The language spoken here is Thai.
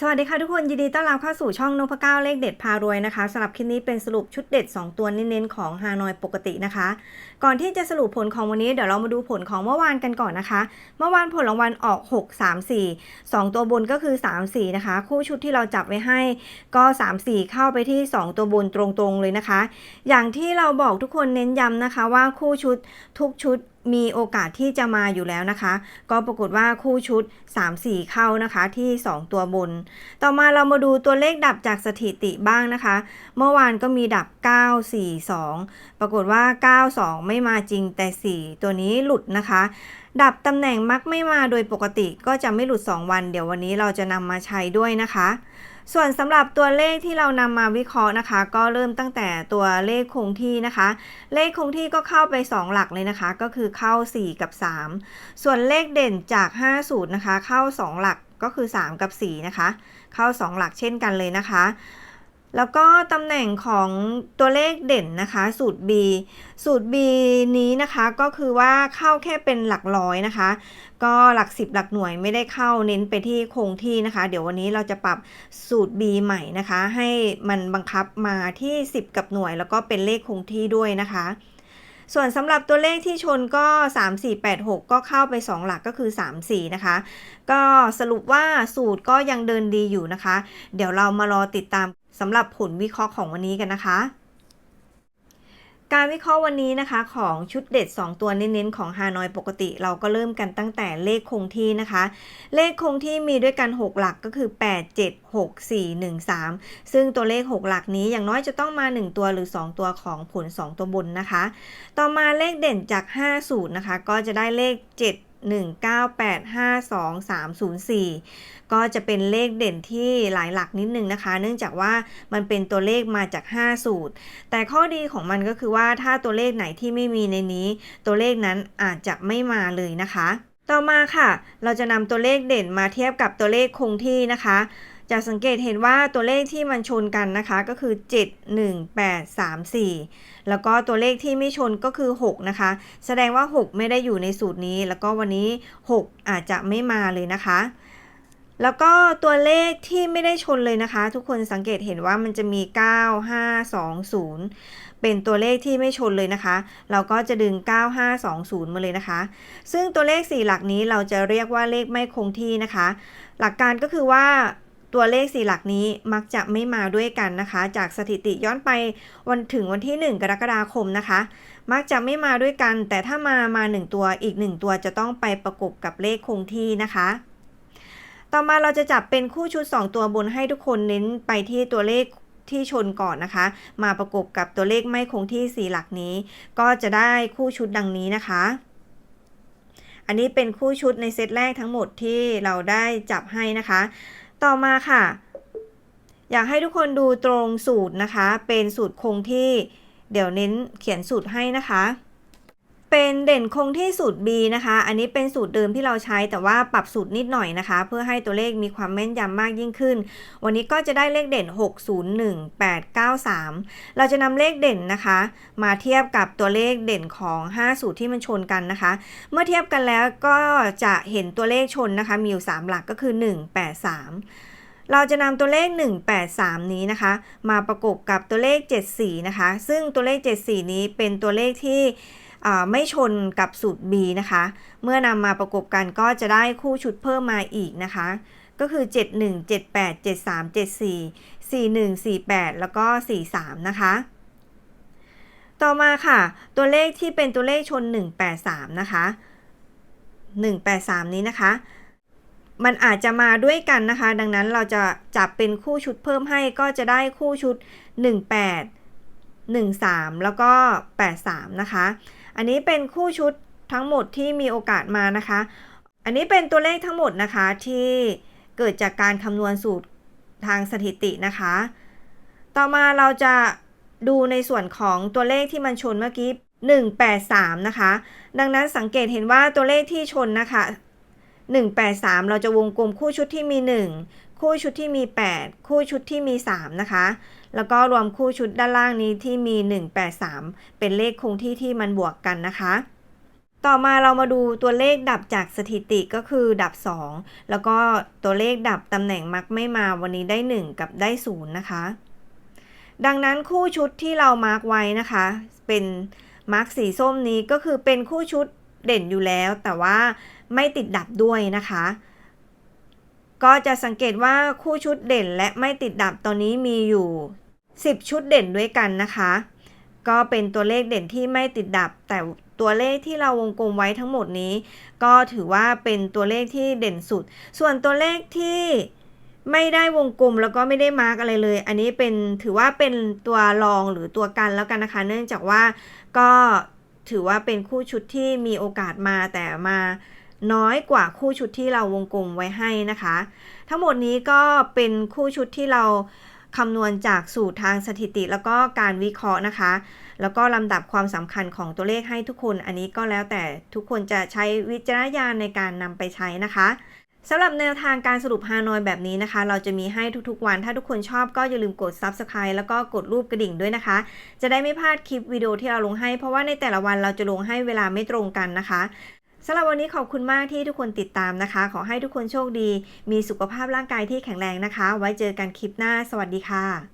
สวัสดีค่ะทุกคน ยินดีต้อนรับเข้าสู่ช่องนพเก้าเลขเด็ดพารวยนะคะสำหรับคลิปนี้เป็นสรุปชุดเด็ด 2 ตัวเน้นๆของฮานอยปกตินะคะ ก่อนที่จะสรุปผลของวันนี้เดี๋ยวเรามาดูผลของเมื่อวานกันก่อนนะคะ เมื่อวานผลรางวัลออก 6 3 4 2 ตัวบนก็คือ 3 4 นะคะ คู่ชุดที่เราจับไว้ให้ก็ 3 4 เข้าไปที่ 2 ตัวบนตรงๆเลยนะคะ อย่างที่เราบอกทุกคนเน้นย้ำนะคะว่าคู่ชุดทุกชุด มีโอกาสที่จะมาอยู่แล้วนะคะ ก็ปรากฏว่าคู่ชุด 3-4 เข้านะคะที่ 2 ตัวบน ต่อมาเรามาดูตัวเลขดับจากสถิติบ้างนะคะ เมื่อวานก็มีดับ 9 4 2 ปรากฏว่า 9 2 ไม่มาจริงแต่ 4 ตัวนี้หลุดนะคะ ดับตำแหน่งมักไม่มาโดยปกติก็จะไม่หลุด 2 วัน เดี๋ยววันนี้เราจะนำมาใช้ด้วยนะคะ ส่วนสำหรับตัวเลขที่เรานำมาวิเคราะห์นะคะ ก็เริ่มตั้งแต่ตัวเลขคงที่นะคะ เลขคงที่ก็เข้าไป 2 หลักเลยนะคะ ก็คือเข้า 4 กับ 3 ส่วนเลขเด่นจาก 5 สูตรนะคะ เข้า 2 หลักก็คือ 3 กับ 4 นะคะ เข้า 2 หลักเช่นกันเลยนะคะ แล้วก็ตำแหน่งของตัวเลขเด่นนะคะ สูตร B สูตร B นี้นะคะก็คือว่าเข้าแค่เป็นหลักร้อยนะคะ ก็หลัก10หลักหน่วยไม่ได้เข้าเน้นไปที่คงที่นะคะ เดี๋ยววันนี้เราจะปรับสูตร B ใหม่นะคะ ให้มันบังคับมาที่ 10 กับหน่วย แล้วก็เป็นเลขคงที่ด้วยนะคะ ส่วนสำหรับตัวเลขที่ชนก็ 3 4 8 6 ก็เข้าไป 2 หลักก็คือ 3 4 นะคะ ก็สรุปว่าสูตรก็ยังเดินดีอยู่นะคะ เดี๋ยวเรามารอติดตาม สำหรับผลวิเคราะห์ของวันนี้กันนะคะ การวิเคราะห์วันนี้นะคะของชุดเด็ด 2 ตัวเน้นๆของฮานอยปกติ เราก็เริ่มกันตั้งแต่เลขคงที่นะคะ เลขคงที่มีด้วยกัน 6 หลักก็คือ 8 7 6 4 1 3 ซึ่งตัวเลข 6 หลักนี้อย่างน้อยจะต้องมา 1 ตัวหรือ 2 ตัวของผล 2 ตัวบนนะคะ ต่อมาเลขเด่นจาก5สูตรนะคะ ก็จะได้เลข 7 1 9 8 5 2 3 0 4ก็จะเป็นเลขเด่นที่หลายหลักนิดนึงนะคะ เนื่องจากว่ามันเป็นตัวเลขมาจาก 5 สูตร แต่ข้อดีของมันก็คือว่าถ้าตัวเลขไหนที่ไม่มีในนี้ ตัวเลขนั้นอาจจะไม่มาเลยนะคะ ต่อมาค่ะ เราจะนำตัวเลขเด่นมาเทียบกับตัวเลขคงที่นะคะ จะสังเกตเห็นว่าตัวเลขที่มันชนกันนะคะก็คือ 7 1 8 3 4 แล้วก็ตัวเลขที่ไม่ชนก็คือ 6 นะคะ แสดงว่า 6 ไม่ได้อยู่ในสูตรนี้ แล้วก็วันนี้ 6 อาจจะไม่มาเลยนะคะ แล้วก็ตัวเลขที่ไม่ได้ชนเลยนะคะ ทุกคนสังเกตเห็นว่ามันจะมี 9 5 2 0 เป็นตัวเลขที่ไม่ชนเลยนะคะ เราก็จะดึง 9520 มาเลยนะคะ ซึ่งตัวเลข 4 หลักนี้เราจะเรียกว่าเลขไม่คงที่นะคะ หลักการก็คือว่า ตัวเลข4หลักนี้มักจะไม่มาด้วยกันนะคะ จากสถิติย้อนไปวันถึงวันที่ 1 กรกฎาคมนะคะ มักจะไม่มาด้วยกัน แต่ถ้ามามา 1 ตัวอีก 1 ตัวจะต้องไปประกบกับเลขคงที่นะคะ ต่อมาเราจะจับเป็นคู่ชุด 2 ตัวบนให้ทุกคนเน้นไปที่ตัวเลขที่ชนก่อนนะคะ มาประกบกับตัวเลขไม่คงที่4หลักนี้ ก็จะได้คู่ชุดดังนี้นะคะ อันนี้เป็นคู่ชุดในเซตแรกทั้งหมดที่เราได้จับให้นะคะ ต่อมาค่ะ อยากให้ทุกคนดูตรงสูตรนะคะ เป็นสูตรคงที่ เดี๋ยวเน้นเขียนสูตรให้นะคะ เป็นเด่นคงที่สูตร B นะคะ อันนี้เป็นสูตรเดิมที่เราใช้แต่ว่าปรับสูตรนิดหน่อยนะคะ เพื่อให้ตัวเลขมีความแม่นยำมากยิ่งขึ้น วันนี้ก็จะได้เลขเด่น 601893 เราจะนำเลขเด่นนะคะ มาเทียบกับตัวเลขเด่นของ 5 สูตรที่มันชนกันนะคะ เมื่อเทียบกันแล้วก็จะเห็นตัวเลขชนนะคะ มีอยู่ 3 หลักก็คือ 183เราจะนำตัวเลข 183 นี้นะคะ มาประกบกับตัวเลข 74 นะคะ ซึ่งตัวเลข 74 นี้เป็นตัวเลขที่ ไม่ชนกับสูตร B นะคะ เมื่อนำมาประกบกันก็จะได้คู่ชุดเพิ่มมาอีกนะคะ ก็คือ 71 78 73 74 41 48 แล้วก็ 43 นะคะ ต่อมาค่ะ ตัวเลขที่เป็นตัวเลขชน 183 นะคะ 183 นี้นะคะ มันอาจจะมาด้วยกันนะคะ ดังนั้นเราจะจับเป็นคู่ชุดเพิ่มให้ก็จะได้คู่ชุด 18 13 แล้วก็ 83 นะคะ อันนี้เป็นคู่ชุดทั้งหมดที่มีโอกาสมานะคะ อันนี้เป็นตัวเลขทั้งหมดนะคะที่เกิดจากการคำนวณสูตรทางสถิตินะคะ ต่อมาเราจะดูในส่วนของตัวเลขที่มันชนเมื่อกี้ 183 นะคะ ดังนั้นสังเกตเห็นว่าตัวเลขที่ชนนะคะ 183 เราจะวงกลมคู่ชุดที่มี 1 คู่ชุดที่มี 8 คู่ชุดที่มี 3 นะคะ แล้วก็รวมคู่ชุดด้านล่างนี้ที่มี 183 เป็นเลขคงที่ที่มันบวกกันนะคะ ต่อมาเรามาดูตัวเลขดับจากสถิติก็คือดับ 2 แล้วก็ตัวเลขดับตำแหน่งมักไม่มาวันนี้ได้ 1 กับได้ 0 นะคะ ดังนั้นคู่ชุดที่เรามาร์กไว้นะคะ เป็นมาร์กสีส้มนี้ก็คือเป็นคู่ชุดเด่นอยู่แล้ว แต่ว่าไม่ติดดับด้วยนะคะ ก็จะสังเกตว่าคู่ชุดเด่นและไม่ติดดับตอนนี้มีอยู่ 10 ชุดเด่นด้วยกันนะคะ ก็เป็นตัวเลขเด่นที่ไม่ติดดับ แต่ตัวเลขที่เราวงกลมไว้ทั้งหมดนี้ ก็ถือว่าเป็นตัวเลขที่เด่นสุด ส่วนตัวเลขที่ไม่ได้วงกลมแล้วก็ไม่ได้มาร์กอะไรเลย อันนี้เป็นถือว่าเป็นตัวรองหรือตัวกันแล้วกันนะคะ เนื่องจากว่าก็ถือว่าเป็นคู่ชุดที่มีโอกาสมาแต่มา น้อยกว่าคู่ชุดที่เราวงกลมไว้ให้นะคะ ทั้งหมดนี้ก็เป็นคู่ชุดที่เราคำนวณจากสูตรทางสถิติแล้วก็การวิเคราะห์นะคะ แล้วก็ลำดับความสำคัญของตัวเลขให้ทุกคน อันนี้ก็แล้วแต่ทุกคนจะใช้วิจารณญาณในการนำไปใช้นะคะสำหรับแนวทางการสรุปฮานอยแบบนี้นะคะ เราจะมีให้ทุกๆวัน ถ้าทุกคนชอบก็อย่าลืมกด Subscribe แล้วก็กดรูปกระดิ่งด้วยนะคะ จะได้ไม่พลาดคลิปวิดีโอที่เราลงให้ เพราะว่าในแต่ละวันเราจะลงให้เวลาไม่ตรงกันนะคะ สำหรับวันนี้ขอบคุณมากที่ทุกคนติดตามนะคะ ขอให้ทุกคนโชคดี มีสุขภาพร่างกายที่แข็งแรงนะคะ ไว้เจอกันคลิปหน้า สวัสดีค่ะ